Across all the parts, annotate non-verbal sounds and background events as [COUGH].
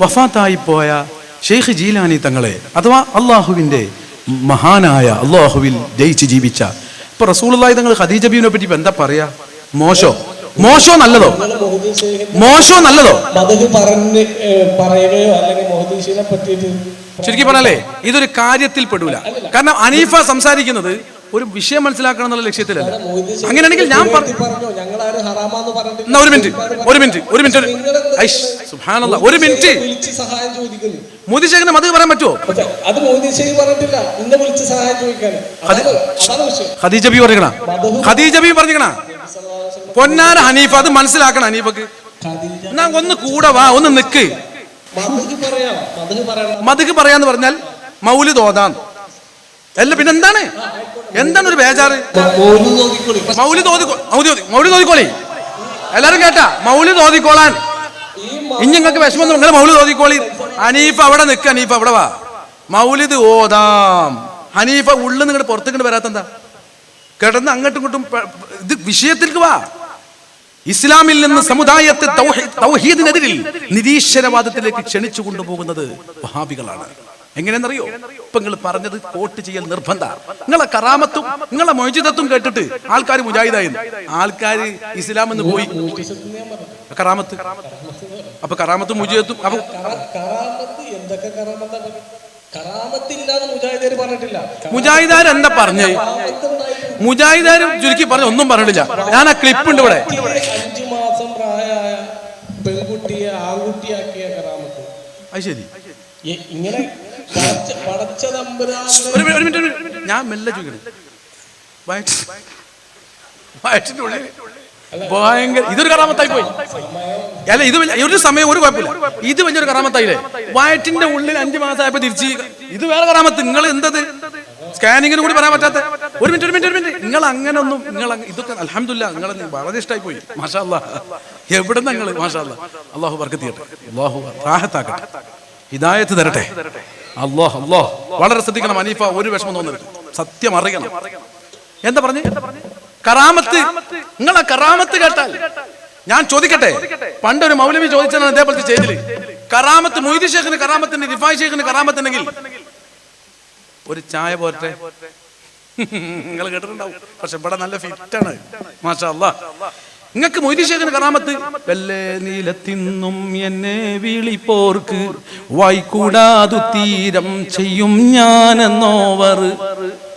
വഫാത്തായി പോയ ഷെയ്ഖ് ജീലാനി തങ്ങളെ അഥവാ അള്ളാഹുവിന്റെ മഹാനായ അള്ളാഹുവിൽ ജയിച്ച് ജീവിച്ച. ഇപ്പൊ റസൂലുള്ളാഹി തങ്ങൾ ഖദീജ ബീവിനെ പറ്റി ഇപ്പൊ എന്താ പറയാ? മോശോ? മോശോ നല്ലതോ? മോശോ നല്ലതോ? പറഞ്ഞ് പറയുകയോ അല്ലെങ്കിൽ പറ്റിയിട്ട് ശരിക്കും പറഞ്ഞാലേ ഇതൊരു കാര്യത്തിൽ പെടൂല. കാരണം അനീഫ സംസാരിക്കുന്നത് ഒരു വിഷയം മനസ്സിലാക്കണം എന്നുള്ള ലക്ഷ്യത്തിലല്ല. അങ്ങനെയാണെങ്കിൽ ഞാൻ പറ പറഞ്ഞു? എന്നാ ഒരു മിനിറ്റ് ഒരു മിനിറ്റ് ഒരു മിനിറ്റ് ഒരു മിനിറ്റ് മോദി സഹായം മതി പറയാൻ പറ്റുമോ അത് മോദീശ്ശേരി പറഞ്ഞിട്ടില്ല. ഇന്നെ വിളിച്ച് സഹായം ചോദിക്കാൻ അതാണ് അതാണ് ഖദീജ ബി പറഞ്ഞിക്കണ ഖദീജ ബി പൊന്നാര ഹനീഫ അത് മനസ്സിലാക്കണം ഹനീഫക്ക്. എന്നാ ഒന്ന് കൂടെ വാ ഒന്ന് നിക്ക്. മധുക്ക് പറയാന്ന് പറഞ്ഞാൽ മൗലി തോതാന്ന് അല്ല പിന്നെ എന്താണ് ഒരു ബേജാറ്? മൗലി തോതി മൗലി തോതി മൗലി തോതിക്കോളി എല്ലാരും കേട്ടാ? മൗലി തോതിക്കോളാൻ ഇനി നിങ്ങൾക്ക് വിഷമം നിങ്ങൾ മൗലി തോതിക്കോളി ഹനീഫ് അവിടെ നിൽക്ക ഹനീഫ് അവിടെ വാ. മൗലിദ് ഓതാം. ഹനീഫ ഉള്ളിൽ നിങ്ങളുടെ പുറത്തേക്ക് വരാത്തെന്താ കിടന്ന് അങ്ങോട്ടും ഇങ്ങോട്ടും ഇത് വിഷയത്തിലേക്ക് വാ. ഇസ്ലാമിൽ നിന്ന് സമുദായത്തെ നിരീശ്വരവാദത്തിലേക്ക് ക്ഷണിച്ചു കൊണ്ടുപോകുന്നത് വഹാബികളാണ്. എങ്ങനെയെന്നറിയോ? ഇപ്പൊ നിങ്ങൾ പറഞ്ഞത് കോട്ട് ചെയ്യൽ നിർബന്ധ. നിങ്ങളെ കറാമത്തും നിങ്ങളെ മൊയ്ജിതത്വം കേട്ടിട്ട് ആൾക്കാർ മുജാഹിദായിരുന്നു ആൾക്കാർ ഇസ്ലാം എന്ന് പോയി കറാമത്ത്. അപ്പൊ കറാമത്തും മുജിതത്വം അപ്പൊ എന്തൊക്കെ മുജാഹിദാർ എന്താ പറഞ്ഞേ? മുജാഹിദാരും ചുരുക്കി പറഞ്ഞു ഒന്നും പറഞ്ഞിട്ടില്ല. ഞാൻ ആ ക്ലിപ്പ് ഉണ്ട് ഇവിടെ. അഞ്ചു മാസം പ്രായമായ പെൺകുട്ടിയെ ആൺകുട്ടിയാക്കിയ കറാമത്ത്. അത് ശരി. ഇങ്ങനെ പടച്ച. ഞാൻ മെല്ലെ ചോദിക്കണേ വയറ്റിന്റെ ഉള്ളിൽ ഭയങ്കര ഇതൊരു കറാമത്തായി പോയി. അല്ല ഇത് ഒരു സമയം ഒരു കുഴപ്പമില്ല. ഇത് വലിയൊരു കറാമത്തായില്ലേ? വയറ്റിന്റെ ഉള്ളിൽ അഞ്ചു മാസമായപ്പോ തിരിച്ച് ഇത് വേറെ കറാമത്ത്. നിങ്ങൾ എന്തത്? സ്കാനിങ്ങിന് കൂടി പറയാൻ പറ്റാത്ത ഒരു മിനിറ്റ് ഒരു മിനിറ്റ് ഒരു മിനിറ്റ്. നിങ്ങൾ അങ്ങനെ ഒന്നും നിങ്ങൾ ഇതൊക്കെ അലഹമില്ല നിങ്ങൾ വളരെ ഇഷ്ടമായി പോയി. മാഷാ അല്ലാ എവിടെ നിങ്ങൾ മാഷാ അല്ലാ അള്ളാഹു ബർക്കത്ത് ചെയ്യട്ടെ. അള്ളാഹു റാഹത്താക്കട്ടെ. ഹിദായത്ത് തരട്ടെ. അല്ലോ അല്ലോ വളരെ ശ്രദ്ധിക്കണം അനീഫ ഒരു വിഷമം തോന്നരുത്. സത്യം അറിയണം. എന്താ പറഞ്ഞു? കറാമത്ത്. നിങ്ങളെ കറാമത്ത് കേട്ടാൽ ഞാൻ ചോദിക്കട്ടെ? പണ്ടൊരു മൗലവി ചോദിച്ചാണ് അതേപോലത്തെ ചെയ്തിൽ. കറാമത്ത് മൊയ്തി ഷേഖിന് കറാമത്തിന്റെ റിഫായ് ഷേഖിന് കറാമത്തുണ്ടെങ്കിൽ. ഒരു ചായ പോരട്ടെ? [LAUGHS] നിങ്ങൾ കേട്ടിട്ടുണ്ടാവും. പക്ഷെ ഇവിടെ നല്ല ഫിറ്റാണ് മാഷാ അല്ലാ നിങ്ങൾക്ക് മൊയ്തി ഷേഖിന് കറാമത്ത്? വെല്ലേ നീലത്തിന്നും എന്നെ വിളിപ്പോർക്ക് വായിക്കൂടാതു തീരം ചെയ്യും ഞാനെന്നോവർ.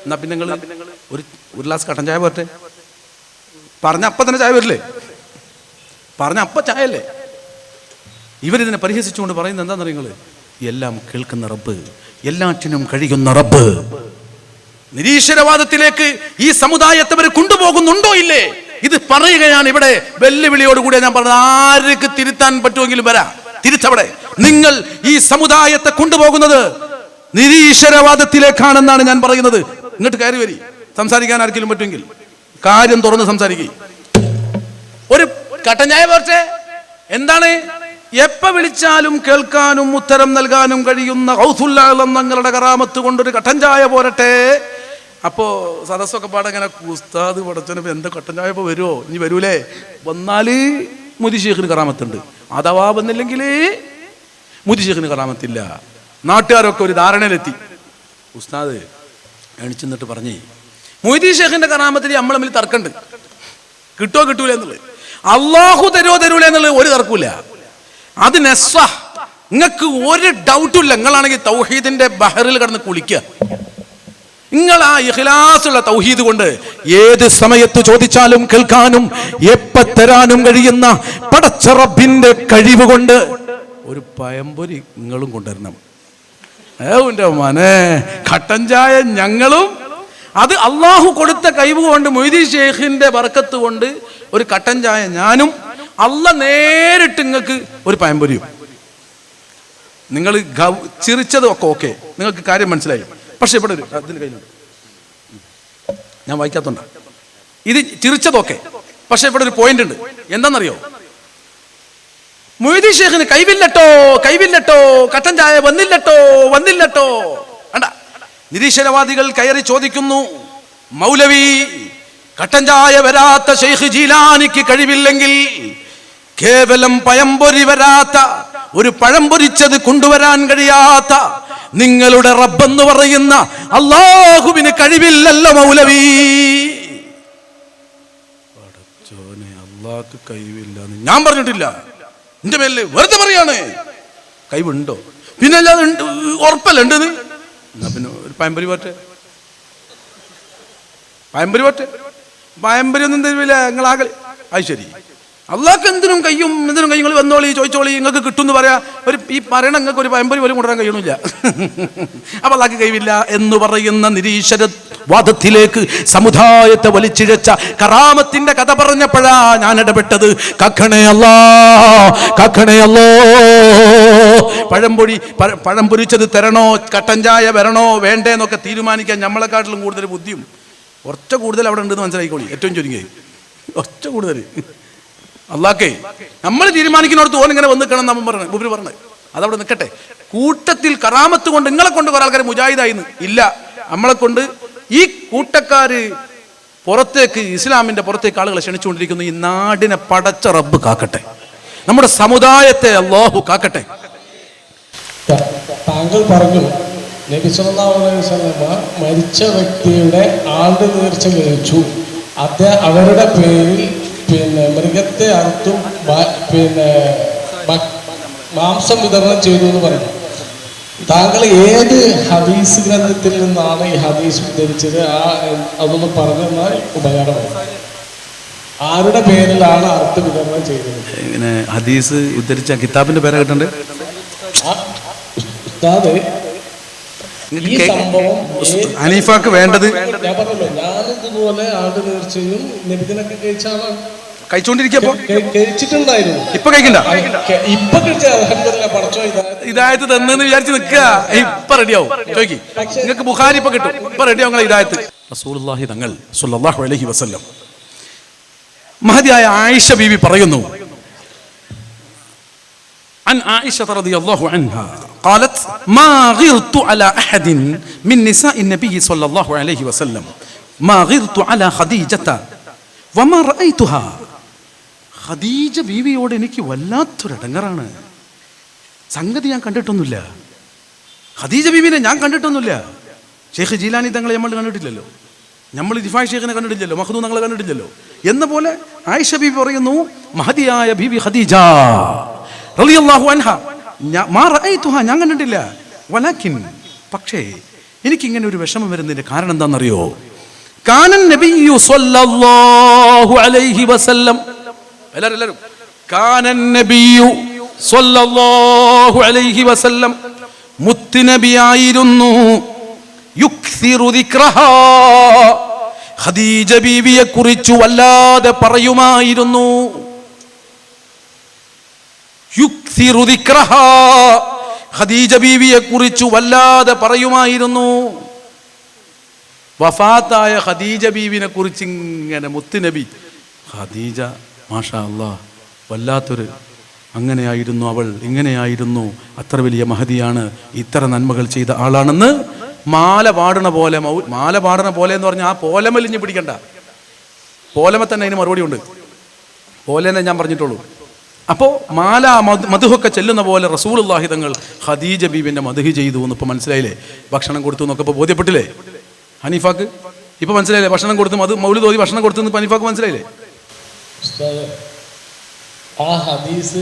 എന്നാ പിന്നെ നിങ്ങൾ ഒരു ഒരു ഗ്ലാസ് കട്ടൻ ചായ പോരട്ടെ? പറഞ്ഞ അപ്പൊ തന്നെ ചായ വരില്ലേ? പറഞ്ഞ അപ്പ ചായ അല്ലേ ഇവരിതിനെ പരിഹസിച്ചുകൊണ്ട് പറയുന്നത് എന്താണെന്ന് നിങ്ങൾ എല്ലാം കേൾക്കുന്ന റബ്ബ് എല്ലാറ്റിനും കഴിയുന്ന റബ്ബ്. നിരീശ്വരവാദത്തിലേക്ക് ഈ സമുദായത്തെ കൊണ്ടുപോകുന്നുണ്ടോ ഇല്ലേ? ഇത് പറയുകയാണ് ഇവിടെ വെല്ലുവിളിയോടുകൂടി ഞാൻ പറഞ്ഞത്. ആർക്ക് തിരുത്താൻ പറ്റുമെങ്കിലും വരാം. തിരിച്ചവിടെ നിങ്ങൾ ഈ സമുദായത്തെ കൊണ്ടുപോകുന്നത് നിരീശ്വരവാദത്തിലേക്കാണെന്നാണ് ഞാൻ പറയുന്നത്. ഇങ്ങോട്ട് കയറി വരി. സംസാരിക്കാൻ ആർക്കെങ്കിലും പറ്റുമെങ്കിൽ. കാര്യം തുറന്ന് സംസാരിക്കുക ഒരു കട്ടഞ്ഞായ പോർച്ചേ. എന്താണ്? എപ്പ വിളിച്ചാലും കേൾക്കാനും ഉത്തരം നൽകാനും കഴിയുന്ന ഹൗസുല്ലാളം തങ്ങളുടെ കറാമത്ത് കൊണ്ടൊരു കട്ടൻ ചായ പോരട്ടെ. അപ്പോ സദസ്സൊക്കെ പാടെ ഇങ്ങനെ ഉസ്താദ് പടച്ചനപ്പോൾ എന്താ കട്ടൻ വരുമോ ഇനി വരൂലേ? വന്നാൽ മുതിശേഖിന് കറാമത്തുണ്ട്. അഥവാ വന്നില്ലെങ്കിൽ മുതിശേഖിന് കറാമത്തില്ല. നാട്ടുകാരൊക്കെ ഒരു ധാരണയിലെത്തി. ഉസ്താദ് എണിച്ചെന്നിട്ട് പറഞ്ഞേ മൊയ്തീ ഷേഖിന്റെ കറാമത്തിൽ നമ്മൾ തമ്മിൽ തർക്കമുണ്ട് കിട്ടോ കിട്ടൂല എന്നുള്ളത്? അള്ളാഹു തരുമോ തരൂല എന്നുള്ളത് ഒരു തർക്കൂല അത് നെസ്വ നിങ്ങൾക്ക് ഒരു ഡൗട്ടും ഇല്ല. നിങ്ങളാണെങ്കിൽ തൗഹീദിന്റെ ബഹറിൽ കടന്ന് കുളിക്കുക നിങ്ങൾ ആ ഇഖ്ലാസുള്ള തൗഹീദ് കൊണ്ട് ഏത് സമയത്ത് ചോദിച്ചാലും കേൾക്കാനും എപ്പ തരാനും കഴിയുന്ന പടച്ച റബ്ബിന്റെ കഴിവ് കൊണ്ട് ഒരു പയമ്പൊരി നിങ്ങളും കൊണ്ടുവരണം. ഏന്റെ മനെ കട്ടൻ ചായ ഞങ്ങളും. അത് അള്ളാഹു കൊടുത്ത കഴിവ് കൊണ്ട് മൊയ്തി ഷേഖിന്റെ ബർക്കത്ത് കൊണ്ട് ഒരു കട്ടൻ ചായ ഞാനും അല്ല നേരിട്ട് നിങ്ങൾക്ക് ഒരു പയമ്പൊരിയും. നിങ്ങൾ ചിരിച്ചതും ഒക്കെ ഓക്കെ. നിങ്ങൾക്ക് കാര്യം മനസ്സിലായി. പക്ഷെ ഇവിടെ ഒരു അതിന് കയ്യിലുണ്ട്. ഞാൻ വായിക്കാത്തോണ്ട. ഇത് ചിരിച്ചതൊക്കെ പക്ഷെ ഇവിടെ ഒരു പോയിന്റ് ഉണ്ട്. എന്താണെന്നറിയോ മൊയ്തി ഷേഖിന് കൈവില്ലട്ടോ കൈവില്ലട്ടോ കട്ടൻ ചായ വന്നില്ലട്ടോ വന്നില്ലട്ടോ. അണ്ട നിരീശ്വരവാദികൾ കയറി ചോദിക്കുന്നു മൗലവി കട്ടൻ ചായ വരാത്ത ഷെയ്ഖ് ജീലാനിക്ക് കഴിവില്ലെങ്കിൽ കേവലം പയമ്പൊരി വരാത്ത ഒരു പഴം പൊരിച്ചത് കൊണ്ടുവരാൻ കഴിയാത്ത നിങ്ങളുടെ റബ്ബെന്ന് പറയുന്ന അള്ളാഹുവിന് കഴിവില്ലല്ലോ മൗലവി. പടച്ചോനെ അള്ളാഹ്ക്ക് കഴിവില്ല ഞാൻ പറഞ്ഞിട്ടില്ല. എന്റെ പേരിൽ വെറുതെ പറയാണ്. കഴിവുണ്ടോ? പിന്നെ അല്ലാതെ ഉറപ്പല്ല ഉണ്ട് എന്നാ പിന്നെ ഒരു പയമ്പരി പോട്ടെ. പയമ്പരി പോട്ടെ. പയമ്പരി ഒന്നും തരുവില്ല നിങ്ങളാകെ. അത് ശരി. അള്ളാഹ്ക്ക് എന്തിനും കയ്യും എന്തിനും കൈ നിങ്ങൾ വന്നോളി ചോദിച്ചോളി നിങ്ങൾക്ക് കിട്ടും എന്ന് പറയാ. ഒരു ഈ പറയണ നിങ്ങൾക്ക് ഒരു പയമ്പരി പോലും കൊണ്ടുവരാൻ കഴിയണില്ല. [LAUGHS] അപ്പൊ അള്ളാഹ്ക്ക് കഴിവില്ല എന്ന് പറയുന്ന നിരീശ്വര വാദത്തിലേക്ക് സമുദായത്തെ വലിച്ചിഴച്ച കറാമത്തിന്റെ കഥ പറഞ്ഞപ്പോഴാ ഞാൻ ഇടപെട്ടത്. കക്കണേ പഴംപൊടി പഴ- പൊരിച്ചത് തരണോ കട്ടൻ ചായ വരണോ വേണ്ടേന്നൊക്കെ തീരുമാനിക്കാൻ നമ്മളെക്കാട്ടിലും കൂടുതൽ ബുദ്ധിയും. ഒറ്റ കൂടുതൽ അവിടെ ഉണ്ടെന്ന് മനസ്സിലായിക്കോളി. ഏറ്റവും ചുരുങ്ങി ഒറ്റ കൂടുതൽ. അള്ളാക്കേ നമ്മൾ തീരുമാനിക്കുന്നിടത്ത് ഓൻ ഇങ്ങനെ വന്ന് നിൽക്കണം നമ്മൾ പറഞ്ഞു ഉപരി പറഞ്ഞു. അതവിടെ നിൽക്കട്ടെ കൂട്ടത്തിൽ കറാമത്ത് കൊണ്ട് നിങ്ങളെ കൊണ്ട് കുറെ ആൾക്കാർ മുജാഹിദായിന്ന്? ഇല്ല. നമ്മളെ കൊണ്ട് ഈ കൂട്ടക്കാര് പുറത്തേക്ക് ഇസ്ലാമിന്റെ പുറത്തേക്ക് ആളുകളെ ക്ഷണിച്ചുകൊണ്ടിരിക്കുന്നു. ഈ നാടിനെ പടച്ച റബ്ബ് കാക്കട്ടെ. നമ്മുടെ സമുദായത്തെ അള്ളാഹു കാക്കട്ടെ. താങ്കൾ പറഞ്ഞു നബി മരിച്ച വ്യക്തിയുടെ ആണ്ട് നേർച്ച കഴിച്ചു അത് അവരുടെ പേരിൽ പിന്നെ മൃഗത്തെ അറുത്തും പിന്നെ മാംസം വിതരണം ചെയ്തു എന്ന് പറഞ്ഞു താങ്കൾ ഏത് ഹദീസ് ഗ്രന്ഥത്തിൽ നിന്നാണ് ഈ ഹദീസ് ഉദ്ധരിച്ചത്? ആ അതൊന്ന് പറഞ്ഞെന്നാൽ ഉപകാരമാണ് ആരുടെ പേരിലാണ് അർത്ഥ വിതരണം ചെയ്തത്? ഇങ്ങനെ ഹദീസ് ഉദ്ധരിച്ച കിതാബിന്റെ പേരാ കിട്ടണ്ടേ ഉസ്താദ് ഈ സംഭവം വേണ്ടത് ഞാൻ പറഞ്ഞല്ലോ ഞാൻ ഇതുപോലെ ആളുടെ നേർച്ചയും നബിദിനൊക്കെ കഴിച്ച ഇതായത്. തന്നെന്ന് വിചാരിച്ചു നിൽക്കുക. ഇപ്പൊ റെഡിയാവും. ചോദിക്കി നിങ്ങൾക്ക് ബുഹാരി ഇപ്പൊ കിട്ടും. ഇപ്പൊ റെഡിയാവും നിങ്ങൾ ഇതായത് റസൂലുള്ളാഹി തങ്ങൾ സല്ലല്ലാഹു അലൈഹി വസല്ലം. മഹതിയായ ആയിഷ ബീവി പറയുന്നു. അൻ ആയിഷ അൻഹാ. قالت ما غرت على أحد من نساء النبي صلى الله عليه وسلم ما غرت على خديجة وما رأيتها ഖദീജ ബീവിയോട് എനിക്ക് വല്ലാത്തൊരടങ്ങറാണ് സംഗതി ഞാൻ കണ്ടിട്ടൊന്നുമില്ല ഖദീജ ബീവിനെ ഞാൻ കണ്ടിട്ടൊന്നുമില്ല ഷെയ്ഖ് ജീലാനി തങ്ങളെ നമ്മൾ കണ്ടിട്ടില്ലല്ലോ നമ്മൾ ദിഫായ് ഷെയ്ഖിനെ കണ്ടിട്ടില്ലല്ലോ മഹദൂ തങ്ങളെ കണ്ടിട്ടില്ലല്ലോ എന്ന പോലെ ആയിഷ ബീവി പറയുന്നു മഹദിയായ ബീവി ഖദീജ റളിയല്ലാഹു അൻഹ ഞാ- മാ റഅയ്തുഹ ഞാൻ കണ്ടിട്ടില്ല. വലാക്കിൻ പക്ഷേ എനിക്കിങ്ങനെ ഒരു വിഷമം വരുന്നതിന്റെ കാരണം എന്താണെന്നറിയോ? കാനൻ നബിയു സല്ലല്ലാഹു അലൈഹി വസല്ലം. എല്ലാവരും എല്ലാവരും കാനൻ നബിയു സല്ലല്ലാഹു അലൈഹി വസല്ലം മുത്തുനബിയായിരുന്നു യുക്സിറു ദിക്റഹാ. ഖദീജ ബീവിയെ കുറിച്ച് വല്ലാതെ പറയുമായിരുന്നു. ഖദീജ ബീവിയെ കുറിച്ച് വല്ലാതെ പറയുമായിരുന്നു. വഫാത്തായ ഖദീജ ബീവിനെ കുറിച്ച് ഇങ്ങനെ മുത്തുനബി ഖദീജ മാഷാ അല്ലാ വല്ലാത്തൊരു അങ്ങനെയായിരുന്നു അവൾ ഇങ്ങനെയായിരുന്നു അത്ര വലിയ മഹതിയാണ് ഇത്ര നന്മകൾ ചെയ്ത ആളാണെന്ന് മാല പാടണ പോലെ മാല പാടണ പോലെ എന്ന് പറഞ്ഞാൽ ആ പോലമലിഞ്ഞ് പിടിക്കണ്ട. പോലമ തന്നെ അതിന് മറുപടി ഉണ്ട്. പോലെന്നെ ഞാൻ പറഞ്ഞിട്ടുള്ളൂ. അപ്പോൾ മാല മധു- മധുഹൊക്കെ ചെല്ലുന്ന പോലെ റസൂലുള്ളാഹി തങ്ങൾ ഖദീജ ബീബിന്റെ മധുഹി ചെയ്തു എന്ന് ഇപ്പോൾ മനസ്സിലായില്ലേ? ഭക്ഷണം കൊടുത്തു എന്നൊക്കെ ഇപ്പോൾ ബോധ്യപ്പെട്ടില്ലേ? ഹനീഫാക്ക്? ഇപ്പൊ മനസ്സിലായില്ലേ? ഭക്ഷണം കൊടുത്തു അത് മൗലി തോതി ഭക്ഷണം കൊടുത്തു എന്ന് ഹനീഫാക്ക് മനസ്സിലായില്ലേ? ആ ഹദീസ്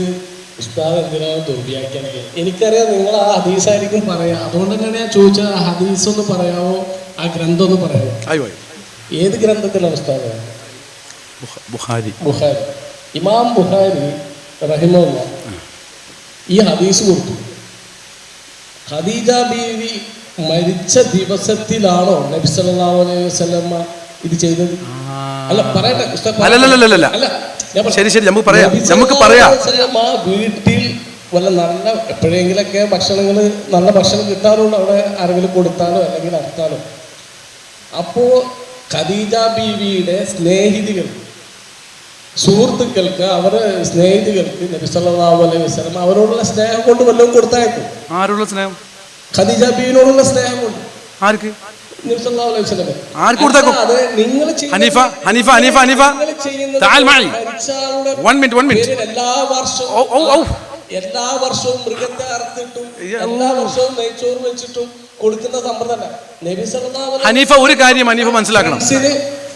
ഉസ്താദ് എന്തിനാണ് ദുർവ്യാഖ്യാനിക്കുക എനിക്കറിയാം നിങ്ങൾ ആ ഹദീസായിരിക്കും പറയാ. അതുകൊണ്ട് തന്നെയാണ് ഞാൻ ചോദിച്ചത് ആ ഹദീസ് ഒന്ന് പറയാമോ ആ ഗ്രന്ഥം ഒന്ന് പറയാമോ ആയി ഏത് ഗ്രന്ഥത്തിലാണ് ഉസ്താദ്? ബുഖാരി ബുഖാരി ഇമാം ബുഖാരി റഹിമുള്ള ഈ ഹദീസ് കൊടുത്തു. ഖദീജ ബീവി മരിച്ച ദിവസത്തിലാണോ നബി സല്ലല്ലാഹു അലൈഹി വസല്ലമ ഇത് ചെയ്തത്? അല്ല പറയട്ടെ. അല്ല. ശരി ശരി നമുക്ക് പറയാം നമുക്ക് പറയാം. വീട്ടിൽ വല്ല നല്ല എപ്പോഴെങ്കിലൊക്കെ ഭക്ഷണങ്ങൾ നല്ല ഭക്ഷണം കിട്ടാറുണ്ട് അവിടെ ആരെങ്കിലും കൊടുത്താലോ അല്ലെങ്കിൽ അർത്താലോ അപ്പോ ഖദീജ ബീവിയുടെ സ്നേഹിതികൾ സുഹൃത്തുക്കൾക്ക് അവരെ സ്നേഹിതകൾക്ക് നബി സല്ലല്ലാഹു അലൈഹി വസല്ലം അവരോടുള്ള സ്നേഹം കൊണ്ട് വല്ലതും കൊടുത്തയക്കും ആരോടുള്ള സ്നേഹം ഖദീജ ബീവിനോടുള്ള സ്നേഹം കൊണ്ട് ആർക്ക് നബി സല്ലല്ലാഹു അലൈഹി വസല്ലം ആർക്ക് കൊടുത്തയക്കും? അല്ലാതെ നിങ്ങൾ ഹനീഫ, ഹനീഫ, ഹനീഫ, ഹനീഫ. മഅി. മിനിറ്റ്. പേരിൽ എല്ലാ വർഷവും. എല്ലാ മൃഗത്തെ അറുത്തിട്ടും എല്ലാ വർഷവും നെയ്ച്ചോറ് വെച്ചിട്ടും കൊടുക്കുന്ന നബി സല്ലല്ലാഹു അലൈഹി ഹനീഫ ഒരു കാര്യം ഹനീഫ മനസ്സിലാക്കണം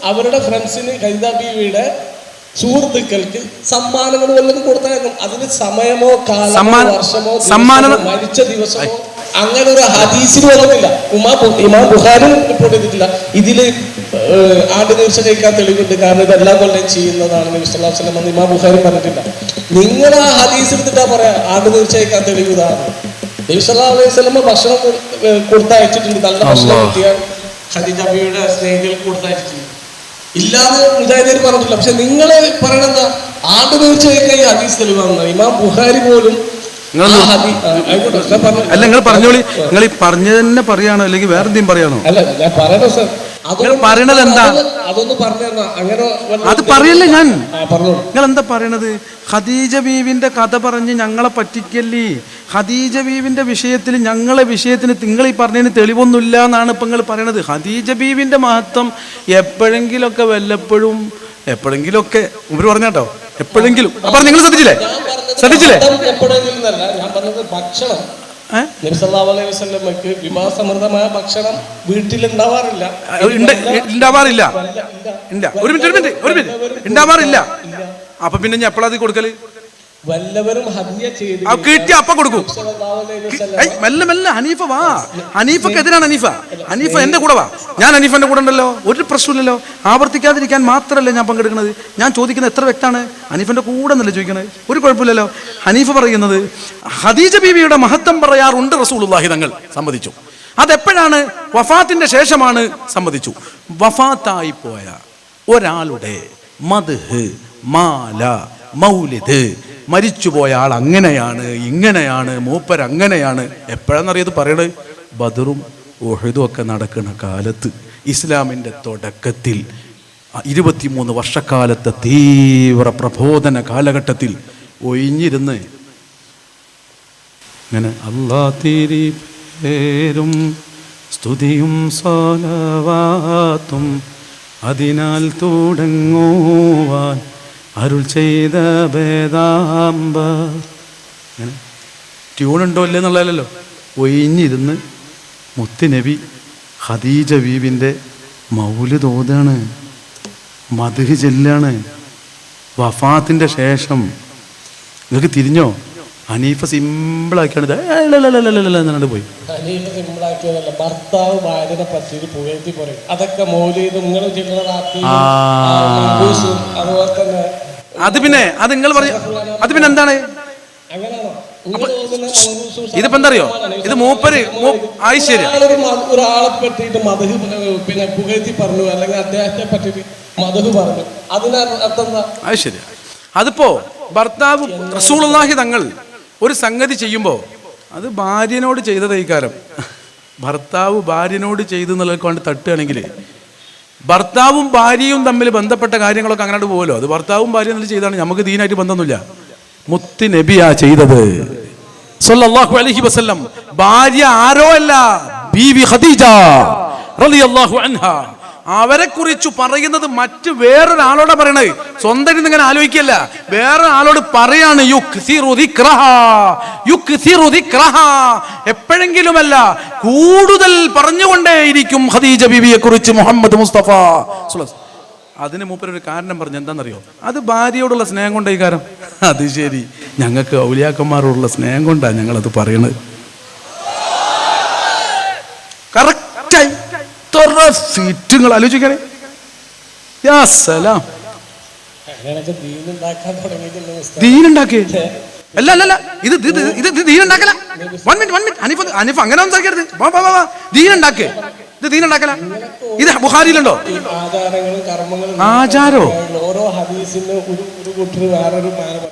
അവരുടെ ഫ്രണ്ട്സിന് ഖദീജ ബീവിയുടെ സുഹൃത്തുക്കൾക്ക് സമ്മാനങ്ങൾ വല്ലതും കൊടുത്താൽ അതിന് സമയമോ കാലമോ വർഷമോ സമ്മാനം- മരിച്ച ദിവസമോ അങ്ങനെ ഒരു ഹദീസിന് വന്നിട്ടില്ല. ഉമാ ഇമാ ബുഖാരും റിപ്പോർട്ട് ചെയ്തിട്ടില്ല. ഇതിൽ ആണ്ട് നേർച്ച കഴിക്കാൻ തെളിവുണ്ട്. കാരണം ഇത് എല്ലാ കൊല്ലം ചെയ്യുന്നതാണ് നബി അലൈഹി വസല്ലം എന്ന് ഇമാം ബുഖാരി പറഞ്ഞിട്ടില്ല. നിങ്ങൾ ആ ഹദീസ് എടുത്തിട്ടാ പറയാ ആണ്ട് ദിവസം കഴിക്കാൻ തെളിവ് ഇതാണ് നബി സല്ലല്ലാഹു അലൈഹി വസല്ലം ഭക്ഷണം കൊടുത്തയച്ചിട്ടുണ്ട്. നല്ല ഭക്ഷണം കിട്ടിയാൽ ഖദീജ ബിയുടെ സ്നേഹിതർക്ക് കൊടുത്തയച്ചിട്ടുണ്ട്. ഇല്ലാതെ മുജാഹിദീൻ പറഞ്ഞില്ല പക്ഷെ നിങ്ങൾ പറയണെന്താ ആട് നേർച്ച കഴിഞ്ഞാൽ ഹദീസ് തെളിവാണ് ഇമാം ബുഹാരി പോലും. അല്ല നിങ്ങൾ പറഞ്ഞോളി. നിങ്ങൾ ഈ പറഞ്ഞു തന്നെ പറയാണോ? അല്ലെങ്കിൽ വേറെ എന്തെങ്കിലും പറയാണോ? അല്ല ഞാൻ പറയണോ സർ? പറയണത് എന്താ? അതൊന്ന് അതൊന്ന് പറഞ്ഞു അങ്ങനെ അത് പറയല്ലേ ഞാൻ? നിങ്ങൾ എന്താ പറയണത്? ഖദീജ ബീവിന്റെ കഥ പറഞ്ഞ് ഞങ്ങളെ പറ്റിക്കല്ലേ? ഖദീജ ബീവിന്റെ വിഷയത്തിൽ ഞങ്ങളെ വിഷയത്തിന് നിങ്ങൾ ഈ പറഞ്ഞതിന് തെളിവൊന്നുമില്ല എന്നാണ് ഇപ്പൊ നിങ്ങൾ പറയണത്. ഖദീജ ബീവിന്റെ മഹത്വം എപ്പോഴെങ്കിലൊക്കെ വല്ലപ്പോഴും എപ്പോഴെങ്കിലൊക്കെ ഇവർ പറഞ്ഞാട്ടോ എപ്പോഴെങ്കിലും. അപ്പൊ നിങ്ങൾ ശ്രദ്ധിച്ചില്ലേ? ശ്രദ്ധിച്ചില്ലേ? ഭക്ഷണം. ഭക്ഷണം വീട്ടിലുണ്ടാവാറില്ല. ഉണ്ടാവാറില്ല ഇല്ല, ഒരു മിനിറ്റ് ഒരു മിനിറ്റ് ഒരു മിനിറ്റ്. ഉണ്ടാവാറില്ല അപ്പൊ പിന്നെ ഞാൻ എപ്പോഴാ അത് കൊടുക്കൽ? വല്ലവരും ചെയ്ത് കിട്ടി അപ്പൊ കൊടുക്കും. മെല്ലെ മെല്ലെ ഹനീഫ വാ. ഹനീഫക്ക് എതിരാണ് ഹനീഫ. ഹനീഫ എന്റെ കൂടെ വാ. ഞാൻ ഹനീഫന്റെ കൂടെ ഉണ്ടല്ലോ. ഒരു പ്രശ്നമില്ലല്ലോ ആവർത്തിക്കാതിരിക്കാൻ മാത്രമല്ല ഞാൻ പങ്കെടുക്കുന്നത്. ഞാൻ ചോദിക്കുന്നത് എത്ര വ്യക്തമാണ്? ഹനീഫന്റെ കൂടെ എന്നല്ലേ ചോദിക്കണത് ഒരു കുഴപ്പമില്ലല്ലോ. ഹനീഫ പറയുന്നത് ഹദീജ ബീബിയുടെ മഹത്വം പറയാറുണ്ട് റസൂലുള്ളാഹി തങ്ങൾ. സമ്മതിച്ചു. അതെപ്പോഴാണ്? വഫാത്തിന്റെ ശേഷമാണ് സമ്മതിച്ചു. വഫാത്തായി പോയ ഒരാളുടെ മദ്ഹ് മാല മൗലിദ് മരിച്ചുപോയ ആൾ അങ്ങനെയാണ് ഇങ്ങനെയാണ് മൂപ്പർ അങ്ങനെയാണ്. എപ്പോഴാണെന്നറിയത് പറയണത് ബദറും ഓഹിദും ഒക്കെ നടക്കുന്ന കാലത്ത് ഇസ്ലാമിന്റെ തുടക്കത്തിൽ ഇരുപത്തിമൂന്ന് വർഷക്കാലത്തെ തീവ്ര പ്രബോധന കാലഘട്ടത്തിൽ ഒഴിഞ്ഞിരുന്ന് ഇങ്ങനെ അള്ളാ പേരും സ്തുതിയും സോലവാത്തും അതിനാൽ തുടങ്ങുവാൻ അരുൾ ചെയ്ത വേദാംബ അങ്ങനെ ട്യൂണുണ്ടോ ഇല്ലേ എന്നുള്ളതല്ലോ ഒഴിഞ്ഞിരുന്ന് മുത്തുനബി ഖദീജ ബീവിന്റെ മൗൽ തോതാണ് മധുഹ് ചെല്ലാണ് വഫാത്തിന്റെ ശേഷം. നിങ്ങൾക്ക് തിരിഞ്ഞോ? ഹനീഫ സിമ്പിളാക്കിയാണ് ഇത് എന്നാണ്ട് പോയി ഭർത്താവ് പറയും അതൊക്കെ നിങ്ങൾ അത് പിന്നെ അത് നിങ്ങൾ പറഞ്ഞു അത് പിന്നെ എന്താണ് ഇതിപ്പോ എന്താ അറിയോ ഇത് മൂപ്പര് ആയിശ്ശേരി ഒരാളെ പറ്റിയിട്ട് മധു പിന്നെ പുകഴ്ത്തി പറഞ്ഞു അല്ലെങ്കിൽ അദ്ദേഹത്തെ പറ്റിയിട്ട് മധു പറഞ്ഞു അതിനർത്ഥം അത് അതിപ്പോ ഭർത്താവ് റസൂലുള്ളാഹി തങ്ങൾ ഒരു സംഗതി ചെയ്യുമ്പോൾ അത് ഭാര്യനോട് ചെയ്ത ഈ ഭർത്താവ് ഭാര്യനോട് ചെയ്തു എന്നുള്ളത് കൊണ്ട് തട്ടുകയാണെങ്കിൽ ഭർത്താവും ഭാര്യയും തമ്മിൽ ബന്ധപ്പെട്ട കാര്യങ്ങളൊക്കെ അങ്ങനെ പോകുമല്ലോ അത് ഭർത്താവും ഭാര്യയും തമ്മിൽ ചെയ്താണ്. നമുക്ക് ദീനായിട്ട് ബന്ധമൊന്നുമില്ല. മുത്തി നബിയാ ചെയ്തത്. സല്ലല്ലാഹു അലൈഹി വസല്ലം. ഭാര്യ ആരോ അല്ല? ബീവി ഖദീജ റളിയല്ലാഹു അൻഹ. അവരെ കുറിച്ച് പറയുന്നത് മറ്റ് വേറൊരാളോടെ പറയണത്. സ്വന്തം ഇങ്ങനെ ആലോചിക്കല്ല. വേറെ ആളോട് പറയാണ്. എപ്പോഴെങ്കിലുമല്ല കൂടുതൽ പറഞ്ഞുകൊണ്ടേയിരിക്കും ഖദീജ ബിബിയെ കുറിച്ച് മുഹമ്മദ് മുസ്തഫ. അതിന് മൂപ്പരൊരു കാരണം പറഞ്ഞു എന്താണെന്നറിയോ? അത് ഭാര്യയോടുള്ള സ്നേഹം കൊണ്ടേ കാരണം കാരം അത് ശരി. ഞങ്ങൾക്ക് ഔലിയാക്കന്മാരോടുള്ള സ്നേഹം കൊണ്ടാണ് ഞങ്ങളത് പറയണത്. സീറ്റുകൾ? ആലോചിക്കണേ. യാ സലാം. അങ്ങനെയൊക്കെ ദീനുണ്ടാക്കാൻ തുടങ്ങിയിട്ടുണ്ട് മിസ്റ്റർ ദീനുണ്ടാക്കി അല്ല അല്ല അല്ല. ഇത് ഇത് ഇത് ദീനുണ്ടാക്കല. One minute one minute Anif Anif അങ്ങനെ സംസാരിക്കരുത്. വാ വാ വാ വാ. ദീനുണ്ടാക്കേ. ഇത് ദീനുണ്ടാക്കല? ഇത് ബുഹാരിയിലുണ്ടോ ആചാരോ?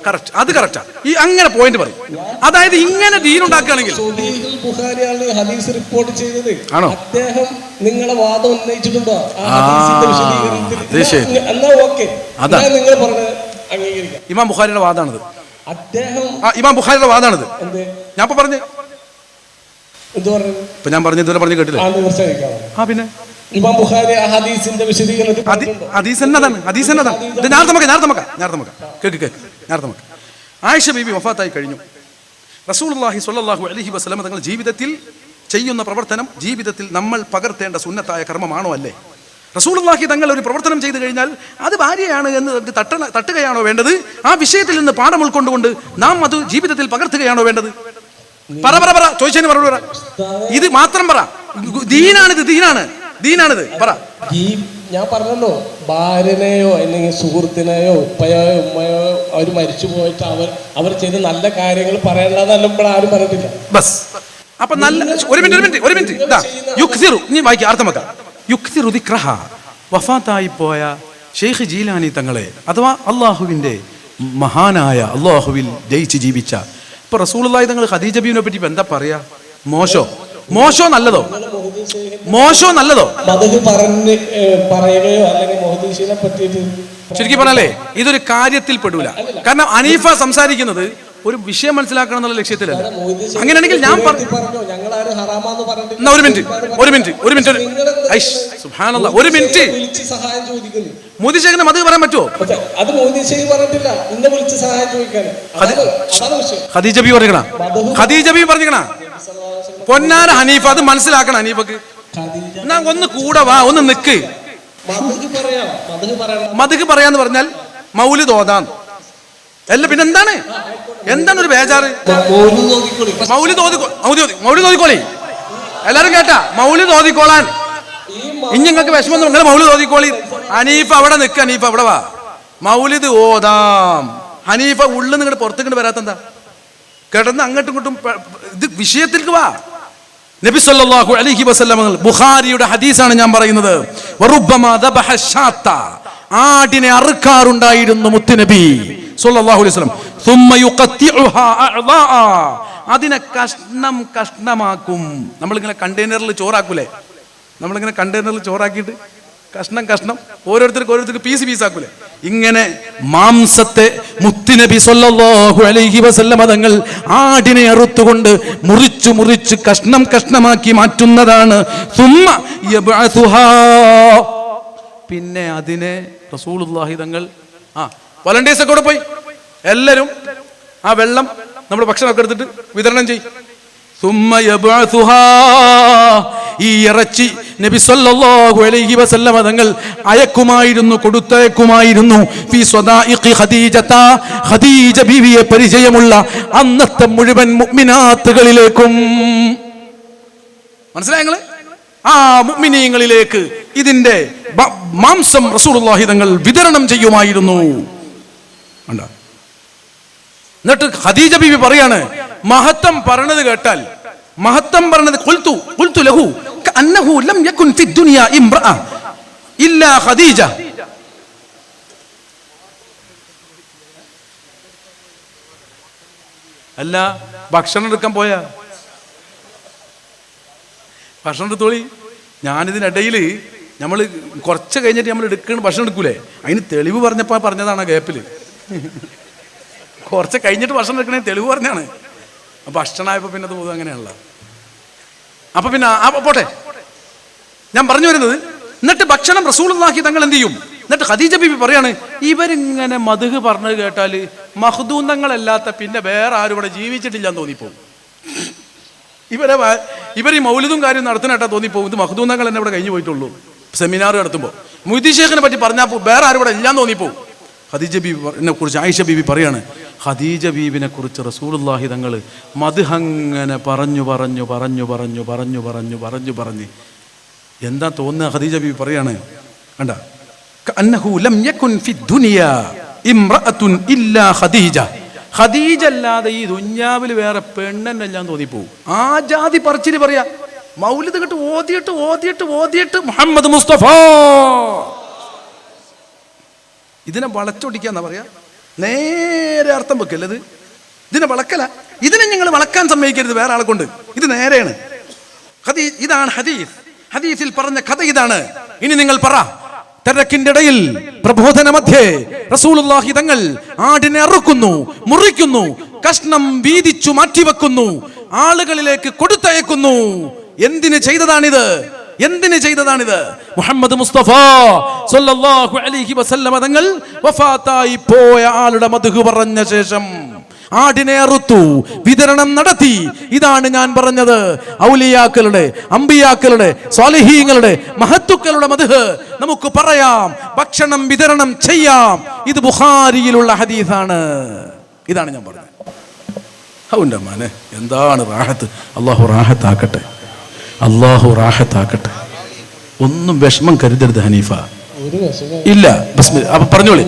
കറക്റ്റ് അത് കറക്റ്റാ ഈ അങ്ങനെ പോയിന്റ് പറയും. അതായത് ഇങ്ങനെ ദീനുണ്ടാക്കുകയാണെങ്കിൽ ഹദീസ് റിപ്പോർട്ട് ചെയ്തത് ആണോ? അദ്ദേഹം നിങ്ങളെ വാദം ഉന്നയിച്ചിട്ടുണ്ടോ? എന്നാ- ഓക്കെ അതാ. നിങ്ങൾ പറഞ്ഞത് അംഗീകരിക്കാം ഇമാം ബുഖാരിയുടെ വാദാണിത്. അദ്ദേഹം ഇമാം ബുഖാരിയുടെ വാദാണിത്. എന്ത്? ഞാൻ ഇപ്പൊ പറഞ്ഞു. എന്ത് പറഞ്ഞത് ഇപ്പൊ ഞാൻ പറഞ്ഞു ഇതുവരെ പറഞ്ഞു കേട്ടില്ലേ? ആ തീർച്ചയായും ആ പിന്നെ? ഇമാം ബുഖാരി ആ ഹദീസിന്റെ വിശദീകരണത്തിൽ അതി ഹദീസ് എന്നതാണ് ഹദീസ് എന്നതാണ്. ഇത് കേക്ക് കേക്ക് ആയിഷ ബീബി വഫാത്തായി കഴിഞ്ഞു. റസൂലുള്ളാഹി സ്വല്ലല്ലാഹു അലൈഹി വസല്ലം തങ്ങൾ ജീവിതത്തിൽ ചെയ്യുന്ന പ്രവർത്തനം ജീവിതത്തിൽ നമ്മൾ പകർത്തേണ്ട സുന്നത്തായ കർമ്മമാണോ അല്ലേ? റസൂലുള്ളാഹി തങ്ങൾ ഒരു പ്രവർത്തനം ചെയ്തു കഴിഞ്ഞാൽ അത് ഭാര്യയാണ് എന്ന് നമുക്ക് തട്ട തട്ടുകയാണോ വേണ്ടത്? ആ വിഷയത്തിൽ നിന്ന് പാഠം ഉൾക്കൊണ്ടുകൊണ്ട് നാം അത് ജീവിതത്തിൽ പകർത്തുകയാണോ വേണ്ടത്? പറ പറ പറ. ചോദിച്ചതിന് മറുപടി പറ. ഇത് മാത്രം പറ. ദീനാണിത് ദീനാണ്. ദീനാണിത്. പറ. ഞാൻ പറഞ്ഞല്ലോ ഭാര്യനെയോ അല്ലെങ്കിൽ സുഹൃത്തിനെയോ ഉപ്പയോ ഉമ്മയോ അവർ മരിച്ചു പോയിട്ട് അവർ അവർ ചെയ്ത നല്ല കാര്യങ്ങൾ പറയണ്ടെന്നല്ല ഇപ്പോൾ ആരും പറഞ്ഞിട്ടില്ല ബസ്. അപ്പൊ നല്ല ഒരു മിനിറ്റ് ഒരു മിനിറ്റ് ഒരു മിനിറ്റ്. ഇതാ യുക്തിറു നീ വായിക്കുക അർത്ഥം വെക്കാം. യുക്തിറു ദിക്രഹ. വഫാത്തായി പോയ ഷെയ്ഖ് ജീലാനി തങ്ങളെ അഥവാ അള്ളാഹുവിന്റെ മഹാനായ അള്ളാഹുവിൽ ജയിച്ച് ജീവിച്ച ഇപ്പൊ റസൂളായി തങ്ങൾ ഖദീജ ബീവിനെ പറ്റി എന്താ പറയാ? മോശോ. മോശോ നല്ലതോ? മോശോ നല്ലതോ? പറഞ്ഞ് പറയുകയോ അല്ലെങ്കിൽ പറ്റിയിട്ട് ശരിക്കും പറഞ്ഞാലേ ഇതൊരു കാര്യത്തിൽ പെടൂല. കാരണം അനീഫ സംസാരിക്കുന്നത് ഒരു വിഷയം മനസ്സിലാക്കണം എന്നുള്ള ലക്ഷ്യത്തിലല്ല. അങ്ങനെയാണെങ്കിൽ ഞാൻ പറഞ്ഞു? പറഞ്ഞോ എന്നാ ഒരു മിനിറ്റ് ഒരു മിനിറ്റ് ഒരു മിനിറ്റ് ഐഷ് ഒരു മിനിറ്റ്. മോദി ശേഖരന് മതി പറയാൻ പറ്റുമോ? അത് മോദി പറഞ്ഞിട്ടില്ല. ഇന്നെ വിളിച്ച് സഹായം ഖദീജ ബി പറഞ്ഞിക്കണ? ഖദീജ ബി പറഞ്ഞിക്കണ? പൊന്നാര ഹനീഫ അത് മനസ്സിലാക്കണം ഹനീഫക്ക്. എന്നാ ഒന്ന് കൂടെ വാ ഒന്ന് നിക്ക്. മതിക്ക് പറയാന്ന് പറഞ്ഞാൽ മൗലി തോതാൻ അല്ല പിന്നെ എന്താണ്? എന്താണ് ഒരു ബേജാറ്? മൗലി തോതിക്കോ മൗലി തോതി മൗലി തോതിക്കോളി എല്ലാരും കേട്ടാ? മൗലി തോതിക്കോളാൻ ഇനി നിങ്ങൾക്ക് വിഷമം നിങ്ങൾ മൗലി തോതിക്കോളി ഹനീഫ് അവിടെ നിൽക്ക് ഹനീഫ അവിടെ വാ. മൗലിദ് ഓതാം. ഹനീഫ ഉള്ളിൽ നിങ്ങളുടെ പുറത്തേക്ക് വരാത്തെന്താ കിടന്ന് അങ്ങോട്ടും ഇങ്ങോട്ടും ഇത് വിഷയത്തിലേക്ക് വാ. നബി സല്ലല്ലാഹു അലൈഹി വസല്ലം ബുഖാരിയുടെ ഹദീസാണ് ഞാൻ പറയുന്നത്. വറുബ്ബമ ദബഹ ഷാത്ത. ആടിനെ അറുക്കാറുണ്ടായിരുന്നു മുത്തുനബി. സല്ലല്ലാഹു അലൈഹി വസല്ലം. യുഖത്തിഉഹാ അതിനെ കഷ്ണം കഷ്ണമാക്കും. നമ്മളിങ്ങനെ കണ്ടെയ്നറിൽ ചോറാക്കൂലേ? നമ്മളിങ്ങനെ കണ്ടെയ്നറിൽ ചോറാക്കിയിട്ട് കഷ്ണം കഷ്ണം ഓരോരുത്തർക്ക് ഓരോരുത്തർക്ക് പീസ് പീസാക്കൂലേ? ഇങ്ങനെ മാംസത്തെ മുത്തിനബി സല്ലല്ലാഹു അലൈഹി വസല്ലമ തങ്ങൾ ആടിനെ അറുത്തുകൊണ്ട് മുറിച്ചു മുറിച്ച് കഷ്ണം കഷ്ണമാക്കി മാറ്റുന്നതാണ്. പിന്നെ അതിനെ റസൂലുള്ളാഹി തങ്ങൾ ആ വോളണ്ടിയേഴ്സ് ഒക്കെ കൂടെ പോയി എല്ലാവരും ആ വെള്ളം നമ്മൾ ഭക്ഷണമൊക്കെ എടുത്തിട്ട് വിതരണം ചെയ്യും. ഈ ഇറച്ചി നബി സല്ലല്ലാഹു അലൈഹി വസല്ലമ തങ്ങൾ അയക്കുമായിരുന്നു കൊടുത്തയക്കുമായിരുന്നു. ഫീ സ്വദാഇഖി ഖദീജത. ഖദീജ ബീവിയെ പരിചയമുള്ള അന്നത്തെ മുഴുവൻ മുഅ്മിനാത്തുകളിലേക്കും. മനസ്സിലായങ്ങൾ ആ മുഅ്മിനീങ്ങളിലേക്ക് ഇതിന്റെ മാംസം റസൂലുള്ളാഹി തങ്ങൾ വിതരണം ചെയ്യുമായിരുന്നു. കണ്ടോ? എന്നിട്ട് ഖദീജ ബീവി പറയാണ് മഹത്വം പറഞ്ഞത് കേട്ടാൽ മഹത്വം പറഞ്ഞത് കൊൽത്തു കൊൽത്തു ലഹു അന്നഹു ലം യകുൻ ഫി ദുനിയ ഇംറഅ ഇല്ലാ ഖദീജ. അല്ല ഭക്ഷണം എടുക്കാൻ പോയാ? ഭക്ഷണം എടുത്തോളി. ഞാനിതിനിടയിൽ നമ്മൾ കുറച്ച് കഴിഞ്ഞിട്ട് നമ്മൾ എടുക്കുന്ന ഭക്ഷണം എടുക്കൂലേ? അതിന് തെളിവ് പറഞ്ഞപ്പോൾ പറഞ്ഞതാണ് ആ ഗ്യാപ്പിൽ കുറച്ച് കഴിഞ്ഞിട്ട് ഭക്ഷണം എടുക്കണേ തെളിവ് പറഞ്ഞാണ്. അപ്പൊ ഭക്ഷണമായപ്പോൾ പിന്നെ അത് പോകും അങ്ങനെയാണല്ലോ. അപ്പൊ പിന്നെ അപ്പൊ പോട്ടെ. ഞാൻ പറഞ്ഞു വരുന്നത് എന്നിട്ട് ഭക്ഷണം റസൂളാക്കി തങ്ങൾ എന്ത് ചെയ്യും? എന്നിട്ട് ഖദീജ ബിബി പറയാണ് ഇവരിങ്ങനെ മധുഹ് പറഞ്ഞത് കേട്ടാൽ മഹദൂന്തങ്ങളല്ലാത്ത പിന്നെ വേറെ ആരും ഇവിടെ ജീവിച്ചിട്ടില്ലെന്ന് തോന്നിപ്പോവും. ഇവരെ ഇവർ ഈ മൗലിതും കാര്യം നടത്തുന്നേട്ടാ തോന്നിപ്പോവും. ഇത് മഹദൂന്തങ്ങൾ എന്നെ ഇവിടെ കഴിഞ്ഞു പോയിട്ടുള്ളൂ. സെമിനാർ നടത്തുമ്പോൾ മൊയ്തി പറ്റി പറഞ്ഞാൽ വേറെ ആരും ഇവിടെ ഇല്ലാന്ന് തോന്നിപ്പോവും. ഖദീജ ബീബിനെ കുറിച്ച് ആയിഷ ബീബി പറയാണ്. ഖദീജ ബീബിനെ കുറിച്ച് റസൂലുള്ളാഹി തങ്ങൾ മധുഹങ്ങനെ പറഞ്ഞു പറഞ്ഞു പറഞ്ഞു പറഞ്ഞു പറഞ്ഞു പറഞ്ഞു പറഞ്ഞു പറഞ്ഞ്. എന്താ തോന്നുക ഖദീജ ബീബി പറയാണ്? കണ്ട. ഖദീജ. ഖദീജ അല്ലാതെ ഈ ദുഞ്ഞാവിൽ വേറെ പെണ്ണെന്നെല്ലാം തോന്നിപ്പോവും. ആ ജാതി പറിച്ചിട്ട് പറയാ. മൗലിദ് കിട്ട് ഓതിയിട്ട് ഓതിയിട്ട് ഓതിയിട്ട് മുഹമ്മദ് മുസ്തഫ. ഇതിനെ വളച്ചൊടിക്കാന്നാ പറയാ? നേരെ അർത്ഥം വെക്കല്ലത് ഇതിനെ വളക്കല. ഇതിനെ ഞങ്ങൾ വളക്കാൻ സമ്മതിക്കരുത് വേറെ ആളെ കൊണ്ട്. ഇത് നേരെയാണ്. ഇതാണ് ഹദീസ്. ഹദീസിൽ പറഞ്ഞ കഥ ഇതാണ്. ഇനി നിങ്ങൾ പറ. തിരക്കിന്റെ ഇടയിൽ പ്രബോധന മധ്യേ റസൂലുള്ളാഹി തങ്ങൾ ആടിനെ അറുക്കുന്നു മുറിക്കുന്നു കഷ്ണം വീതിച്ചു മാറ്റിവെക്കുന്നു ആളുകളിലേക്ക് കൊടുത്തയക്കുന്നു. എന്തിന് ചെയ്തതാണിത്? എന്തിന് ചെയ്തതാണിത്? മുഹമ്മദ് മുസ്തഫ സല്ലല്ലാഹു അലൈഹി വസല്ലമ തങ്ങൾ വഫാത്തായി പോയ ആളുടെ മധു പറഞ്ഞ ശേഷം ആടിനെ അറുത്തു വിതരണം നടത്തി. ഇതാണ് ഞാൻ പറഞ്ഞത്. ഔലിയാക്കളുടെ അമ്പിയാക്കളുടെ സ്വാലിഹീങ്ങളുടെ മഹത്തുക്കളുടെ മധു നമുക്ക് പറയാം. ഭക്ഷണം വിതരണം ചെയ്യാം. ഇത് ബുഹാരിയിലുള്ള ഹദീസാണ്. ഇതാണ് ഞാൻ പറഞ്ഞത്. അവന്റെ മാനെ എന്താണ് റാഹത്ത്? അള്ളാഹു റാഹത്താക്കട്ടെ. അള്ളാഹു റാഹത്താക്കട്ടെ. ഒന്നും വിഷമം കരുതരുത് ഹനീഫ. ഇല്ല അപ്പൊ പറഞ്ഞോളി.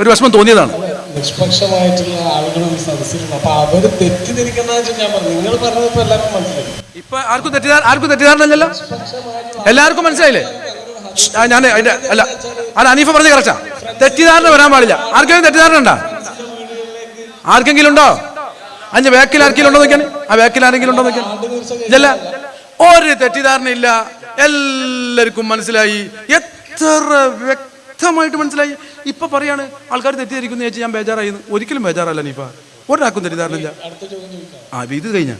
ഒരു വിഷമം തോന്നിയതാണ്. നിഷ്പക്ഷമായിട്ടുള്ള ആളുകളും സദസ്സിലുണ്ട് അപ്പൊ അവർ തെറ്റിദ്ധരിക്കുന്ന ഞാൻ പറഞ്ഞു. നിങ്ങൾ പറഞ്ഞപ്പോ എല്ലാവർക്കും മനസ്സിലായി. ഇപ്പൊ ആർക്കും തെറ്റിദ്ധാര ആർക്കും തെറ്റിദ്ധാരണല്ലോ എല്ലാവർക്കും മനസ്സിലായില്ലേ? ഞാൻ അതിന്റെ അല്ല അല്ല അനീഫ പറഞ്ഞ കറച്ചാ തെറ്റിദ്ധാരണ വരാൻ പാടില്ല. ആർക്കെങ്കിലും തെറ്റിദ്ധാരണ ഉണ്ടോ? ആർക്കെങ്കിലും ഉണ്ടോ? അഞ്ച് ബാക്കിൽ ആർക്കെങ്കിലും ഉണ്ടോ നോക്കിയാണ് ആ ബാക്കിൽ ആരെങ്കിലും ഉണ്ടോ നോക്കിയാൽ ഇല്ല. ഒരു തെറ്റിദ്ധാരണ ഇല്ല എല്ലാവർക്കും മനസ്സിലായി. എത്ര വ്യക്തമായിട്ട് മനസ്സിലായി. ഇപ്പൊ പറയാണ് ആൾക്കാർ തെറ്റിദ്ധരിക്കുന്നു ചേച്ചി ഞാൻ ബേജാറായിരുന്നു ഒരിക്കലും ബേജാറല്ല നീപ്പ ഒരാൾക്കും തെറ്റിദ്ധാരണ ഇല്ല ആ ഇത് കഴിഞ്ഞ.